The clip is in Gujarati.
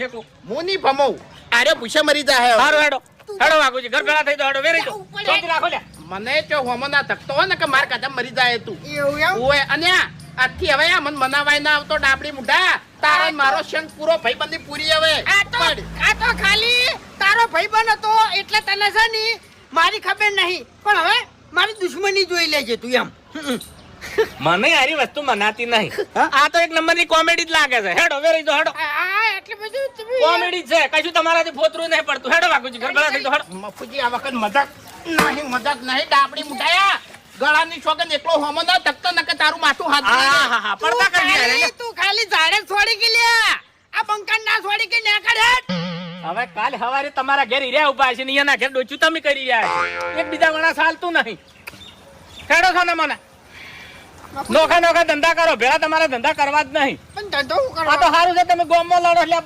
છે કો મુની નહીં અરે પૂછે મરી જાય સારું હેડો હેડો. વાગુજી ઘર ભેળા થઈ તો હેડો વેરી દો ચોકી રાખો લે મને તો હોમો ના થકતો ને કે માર કદમ મરી જાય તું. એવું એમ? ઓય અને આથી હવે આ મન મનાવાય ના આવતો ડાબડી મુઢા તારો મારો શંખ પૂરો ભાઈબંધી પૂરી હવે. આ તો આ તો ખાલી તારો ભાઈબંધ હતો એટલે તને છે ની મારી ખબર નહીં. પણ હવે મારી દુશ્મની જોઈ લેજે તું એમ. મને આરી વસ્તુ મનાતી નહીં. આ તો એક નંબરની કોમેડી જ લાગે છે. હેડો વેરી દો હેડો. આ આ એટલે કોમેડી છે. કશું તમારાથી ફોતરું નહીં પડતું. હેડો ઘર ભેળા થઈ તો હેડો. મફુજી આ વખત મજાક નહીં મજાક નહીં. ડાબડી મુટાયા ગળાની છોકન એકલો હોમો ના તકતો નકે તારું માથું હાથ હા હા હા પડતા કરી યાર તું ખાલી ઝાડે છોડી કે લ્યા આ બંકન ના છોડી કે ના કરે હવે કાલ હવારે તમારા ઘેર હીરા ઊભા છે ને અહીંયાના ઘેર ડોચું તમે કરી રહ્યા એક બીજા વણા ચાલતું નહીં. ખેડો છો ને મને. નોખા નોખા ધંધા કરો. ભેળા તમારા ધંધા કરવા જ નહીં. પણ ધંધો આ તો સારું છે તમે ગોમમાં લડો એટલે